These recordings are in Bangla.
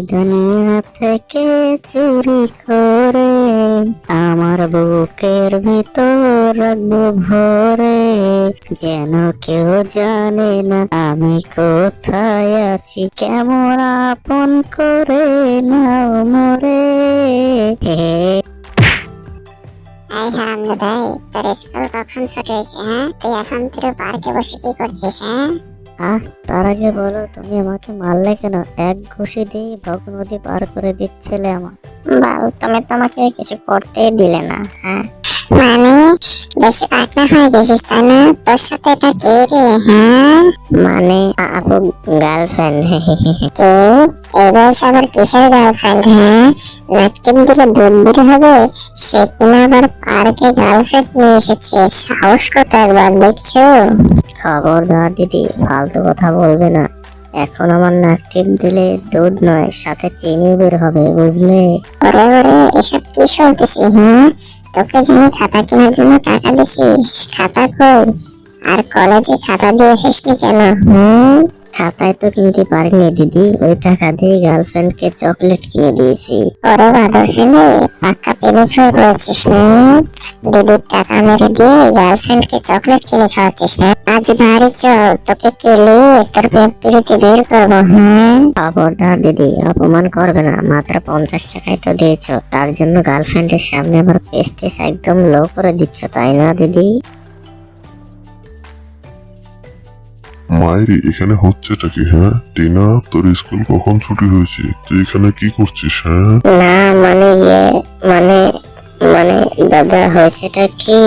দুনিয়া থেকে চুরি করে আমার বুকের ভিতর রাখব ভরে। যেন কেউ জানে না আমি কোথায় আছি, কেমন আপন করে নাও মরে। হারামজাদাই তোর স্কুল কখন হয়েছে হ্যাঁ? তুই এখন তুই পার্কে বসে কি করছিস হ্যাঁ? আহ, তার আগে বলো, তুমি আমাকে মারলে কেন? এক ঘুষি দিয়ে ভগ নদী পার করে দিচ্ছিলে আমার বাবু তুমি তোমাকে কিছু করতেই দিলে না হ্যাঁ? বেশি পাকনা হয়ে গেছিস তাই না? তোর সাথে এটা কে রে হ্যাঁ? মানে আপু গার্লফ্রেন্ড কে? এবার আবার কিসের গার্লফ্রেন্ড হ্যাঁ? দুধ বের হবে সে কিনা আবার পার্কে গার্লফ্রেন্ড নিয়ে এসেছে। সাহস কত একবার দেখছ? খবরদার দিদি ফালতু কথা বলবে না। এখন আমার নাক টিপ দিলে দুধ নয় সাথে চিনিও বের হবে বুঝলে? ওরে ওরে এসব কি শুনতেছি হ্যাঁ? তোকে যে আমি খাতা কেনার জন্য টাকা দিছি, খাতা কই? আর কলেজে খাতা দিয়ে এসিস কেন, হুম? খাতায় তো কিনতে পারিনি, দিদি। ওই টাকা দিয়ে গার্লফ্রেন্ডকে চকলেট কিনে দিয়েছি। ওরে বাদর ছেলে পাক্কা প্রেমিক হয়ে পড়েছিস না? দিদির টাকা মেরে দিয়ে গার্লফ্রেন্ডকে চকলেট কিনে খাওয়াচ্ছিস না? আজ বাড়ি চল, তোকে কেলে তোর পেট পিড়িতে বের করব হ্যাঁ? খবরদার দিদি, অপমান করবে না। মাত্র পঞ্চাশ টাকায় তো দিয়েছ। তার জন্য গার্লফ্রেন্ডের সামনে আমার পেস্টিস একদম লো করে দিচ্ছ, তাই না, দিদি? মায়ের এখানে হচ্ছেটা কি হ্যাঁ? টিনা তোর স্কুল কখন ছুটি হয়েছে? তুই এখানে কি করছিস হ্যাঁ? না মানে ইয়ে মানে মানে দাদা হয়েছেটা কি?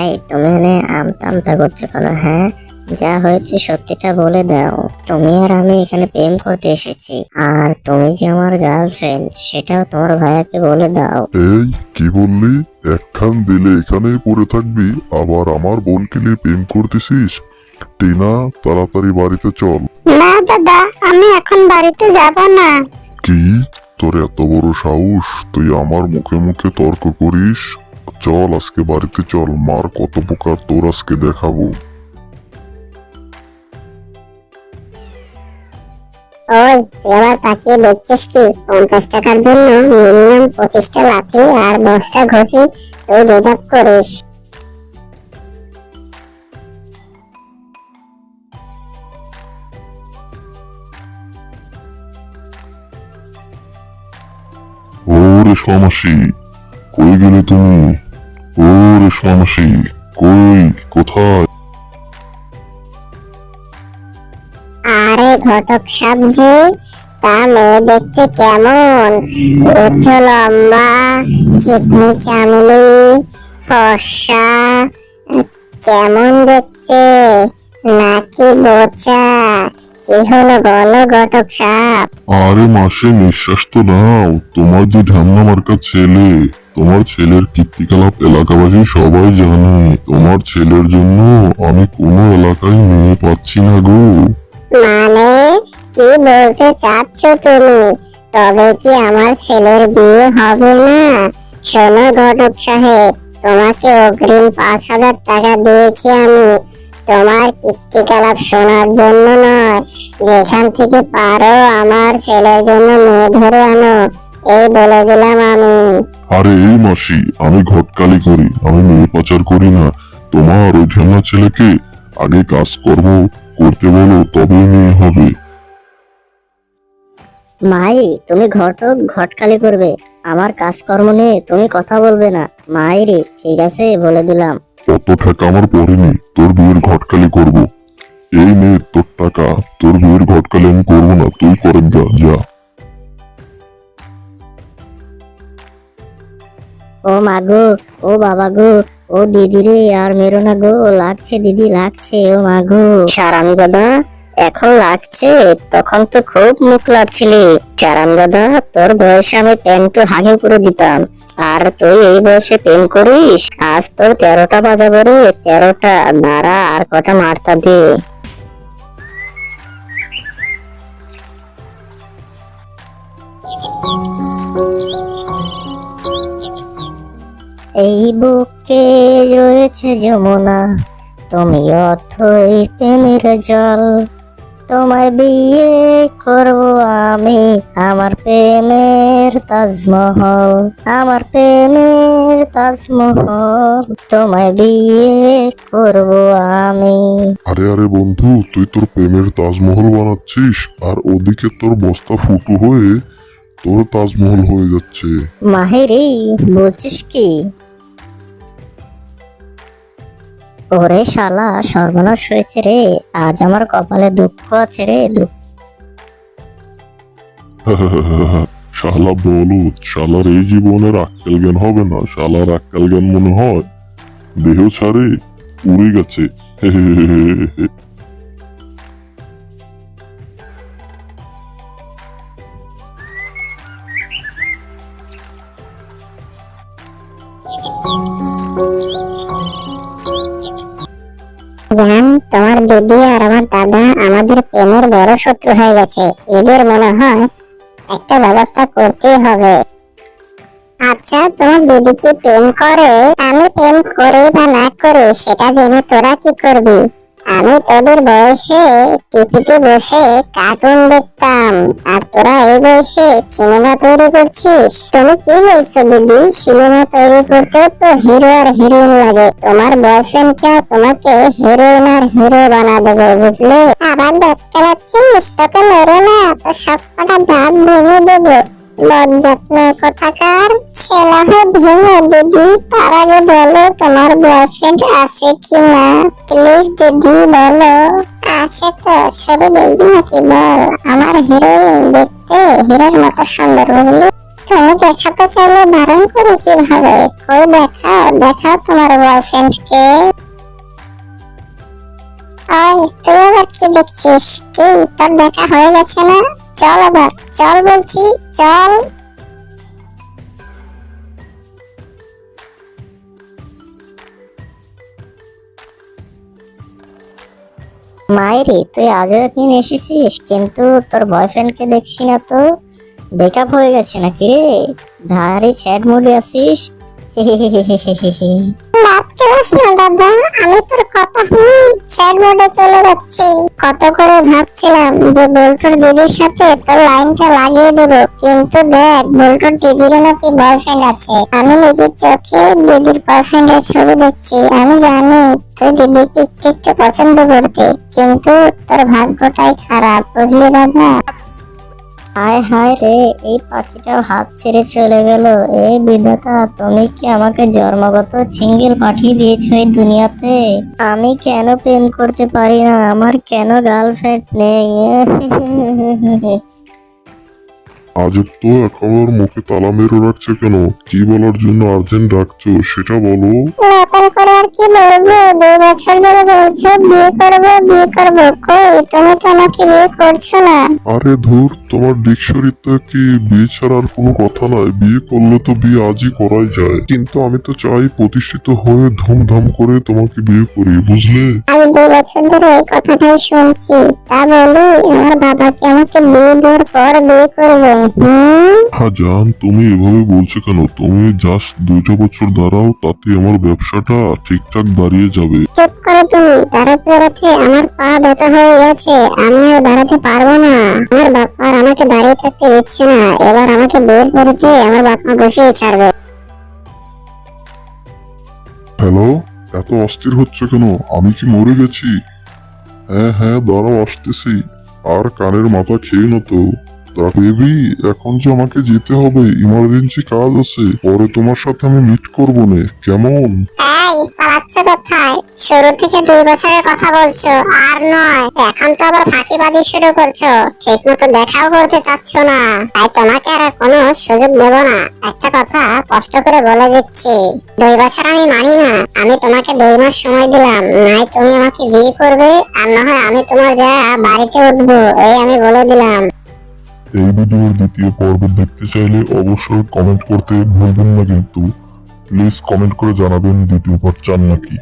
এই তুমি মানে আমতা আমতা করছ কেন হ্যাঁ? যা হয়েছে সত্যিটা বলে দাও। তুমি আর আমি এখানে প্রেম করতে এসেছি। আর তুমি যে আমার গার্লফ্রেন্ড সেটাও তোমার ভাইয়াকে বলে দাও। এই কি বললি? একখান দিলে এখানেই পড়ে থাকবি আবার আমার বোনকে নিয়ে প্রেম করতেছিস? টিনা তাড়াতাড়ি বাড়িতে চল। না দাদা আমি এখন বাড়িতে যাব না। কি? তোর এত বড় সাহস? তুই আমার মুখে মুখে তর্ক করিস? চল আজকে বাড়িতে চল মার কত প্রকার তোর আজকে দেখাবো। ওই আবার তাকিয়ে দেখছিস কি? পঞ্চাশ টাকার জন্য মিনিমাম পঁচিশটা লাঠি আর দশটা ঘষি তুই রিজার্ভ করিস। ও রেশমা কই গেলে তুমি? ও রেশমা কই, কোথায়? আরে ঘটক সাবজি, তা মেয়ে দেখতে কেমন? উচ্চ লম্বা, চিকনি চামলি, ফর্সা, কেমন দেখতে? নাকি বোচা? কি হলো বলো ঘটক সাপ। আরে মাসে নিঃশ্বাস তো নাও। তোমার যে ঢামনা মার্কা ছেলে তোমার ছেলের কীর্তিকলাপ এলাকাবাসী সবাই জানে। তোমার ছেলের জন্য আমি কোনো এলাকায় মেয়ে পাচ্ছি না গো। মানে? কি বলতে চাচ্ছ তুমি? তবে কি আমার ছেলের বিয়ে হবে না? শোনো ঘটক সাহেব তোমাকে অগ্রিম পাঁচ হাজার টাকা দিয়েছি আমি। তোমার কীর্তিকলাপ শোনার জন্য নয়। যেখান থেকে পারো আমার ছেলের জন্য মেয়ে ধরে আনো। এই বলে দিলাম আমি। আরে এই মাসি আমি ঘটকালি করি আমি মেয়ে পাচার করি না। তোমার ওই ঢেমনা ছেলেকে আগে কাজকর্ম করতে বলো তবেই মেয়ে হবে। মাই তুমি ঘটক ঘটকালি করবে। আমার কাজকর্ম নিয়ে তুমি কথা বলবে না। মাইরি ঠিক আছে বলে দিলাম। অত টাকা আমার পড়েনি, তোর বিয়ের ঘটকালি করব। এই নে তোর টাকা, তোর বিয়ের ঘটকালি আমি করব না, তুই করে যা যা। ও মা গো, ও বাবা গো, ও দিদি রে, আর মেরো না গো, লাগছে দিদি, লাগছে, ও মা গো। সারাম দাদা এখন লাগছে, তখন তো খুব মুখ লাগছিলি। চারাম দাদা, তোর বয়সে আমি প্যান্টু হাগে করে দিতাম। আর তুই এই বয়সে প্রেম করিস? আজ তোর তেরোটা বাজাবো রে। তেরোটা, দাঁড়া, আর কটা মারতা দে। এই বুকে রয়েছে যমুনা, তুমি অথই প্রেমের জল। তোমায় বিয়ে করব আমি। আমার প্রেমের তাজমহল আমার প্রেমের তাজমহল। তোমায় বিয়ে করব আমি। আরে আরে বন্ধু তুই তোর প্রেমের তাজমহল বানাচ্ছিস আর ওদিকে তোর বস্তা ফুটু হয়ে তোর তাজমহল হয়ে যাচ্ছে। মাহেরি বলছিস কি? ওরে শালা, সর্বনাশ হয়েছে রে। আজ আমার কপালে দুঃখ আছে রে শালা বলুদ, শালার এই জীবনের আক্কেল জ্ঞান হবে না, শালার আক্কেল জ্ঞান মনে হয় দেহ ছাড়ে উড়ে গেছে। জান, তোমার দিদি আর আমার দাদা আমাদের প্রেমের বড় শত্রু হয়ে গেছে। এদের মনে হয় একটা ব্যবস্থা করতেই হবে। আচ্ছা তোমার দিদি কি প্রেম করে? আমি প্রেম করে বা না করে, সেটা জেনে তোরা কি করবি? আমি তোদের বয়সে টিভিতে বসে কার্টুন দেখতাম, আর তোরা এই বয়সে সিনেমা তৈরি করছিস? তুমি কি বলছো দিদি? সিনেমা তৈরি করতে তো হিরো আর হিরোইন লাগে। তোমার বয়ফ্রেন্ড কে তোমাকে হিরোইন আর হিরো বানা দেবে, বুঝলে? আবার দাঁত কালাচ্ছিস তোকে মেরে না তো সব কটা দাঁত ভেঙে দেবো। লজ্জাত মেয়ে কোথাকার সেলা হয় ভেঙে দিদি, তার আগে বলো তোমার বয়ফ্রেন্ড আছে কিনা প্লিজ দিদি বলো। আছে তো, ছবি দেখবি নাকি বল? আমার হিরোইন দেখতে হিরোর মতো সুন্দর বুঝলি? তুমি দেখাতে চাইলে বারণ করি কীভাবে? কই দেখাও দেখাও তোমার বয়ফ্রেন্ডকে ওই তুই আবার কি দেখছিস? কি, তোর দেখা হয়ে গেছে না? চল আবার, চল বলছি, চল। মায়েরি তুই আজও এখানে এসেছিস, কিন্তু তোর বয়ফ্রেন্ডকে দেখছি না তো। ব্রেকআপ হয়ে গেছে নাকি রে? ধারে স্যাড মুডে আছিস। আমি দিদির কিন্তু দেখ বল্টুর দিদিরও নাকি বয়ফ্রেন্ড আছে। আমি নিজের চোখে দিদির বয়ফ্রেন্ডের ছবি দেখছি। আমি জানি তুই দিদিকে একটু একটু পছন্দ করতে, কিন্তু তোর ভাগ্যটাই খারাপ, বুঝলি দাদা? হায় হায় রে, এই পাখিটাও হাত ছেড়ে চলে গেল। এ বিধাতা, তুমি কি আমাকে জন্মগত সিঙ্গেল পাঠিয়ে দিয়েছ এই দুনিয়াতে? আমি কেন প্রেম করতে পারি না? আমার কেন গার্লফ্রেন্ড নেই? আজব তো এখবার মুখে তালা মেরে রাখছে কেন? কি বলার জন্য আর্জেন্ট ডাকছো সেটা বলো। নতুন করে আর কি বলব? দুই বছর ধরে বলছো বিয়ে করব বিয়ে করব। কই তুমি তো আমাকে বিয়ে করছ না। আরে ধুর তোমার ডিকশনারিতে কি বিয়ে ছাড়া আর কোনো কথা নাই? বিয়ে করলে তো বিয়ে আজই করাই যায়। কিন্তু আমি তো চাই প্রতিষ্ঠিত হয়ে ধুমধাম করে তোমাকে বিয়ে করি বুঝলে? আমি দুই বছর ধরে এই কথাটাই শুনছি। তা বলি আমার বাবা কি আমাকে বিয়ে দেওয়ার পর বিয়ে করবে। হুম হ্যাঁ জান তুমি এভাবে বলছো কেন? তুমি জাস্ট দুইটা বছর দাঁড়াও তাতে আমার ব্যবসাটা ঠিকঠাক দাঁড়িয়ে যাবে। চুপ করো তুমি দাঁড়াতে দাঁড়াতে আমার পা ব্যথা হয়ে গেছে আমি আর দাঁড়াতে পারব না। আমার বাবা আর আমাকে দাঁড়িয়ে থাকতে দিচ্ছে না এবার আমাকে বের করতে আমার বাবা বসিয়ে ছাড়বে। হ্যালো এত অস্থির হচ্ছে কেন? আমি কি মরে গেছি? হ্যাঁ হ্যাঁ দাঁড়াও আসতেছি। আর কানের মাথা খেয়ে না তো। তা বেবি, এখন যে আমাকে যেতে হবে ইমার্জেন্সি কাজ আছে, পরে তোমার সাথে আমি মিট করব নে, কেমন? এই পালাচ্ছ কোথায়? শুরু থেকে দুই বছরের কথা বলছো, আর নয়। এখন তো আবার ফাঁকিবাজি শুরু করছ ঠিক মতো দেখাও করতে চাচ্ছ না। তাই তোমাকে আর কোনো সুযোগ দেব না। একটা কথা কষ্ট করে বলে দিচ্ছি। দুই বছর আমি মানি না। আমি তোমাকে দুই মাস সময় দিলাম। নাই, তুমি আমাকে বিয়ে করবে, আর না হয় আমি তোমার যা বাড়িতে উঠবো, এই আমি বলে দিলাম। এই ভিডিওর দ্বিতীয় পর্ব দেখতে চাইলে অবশ্যই কমেন্ট করতে ভুলবেন না কিন্তু। প্লিজ কমেন্ট করে জানাবেন দ্বিতীয় পর্ব চান নাকি।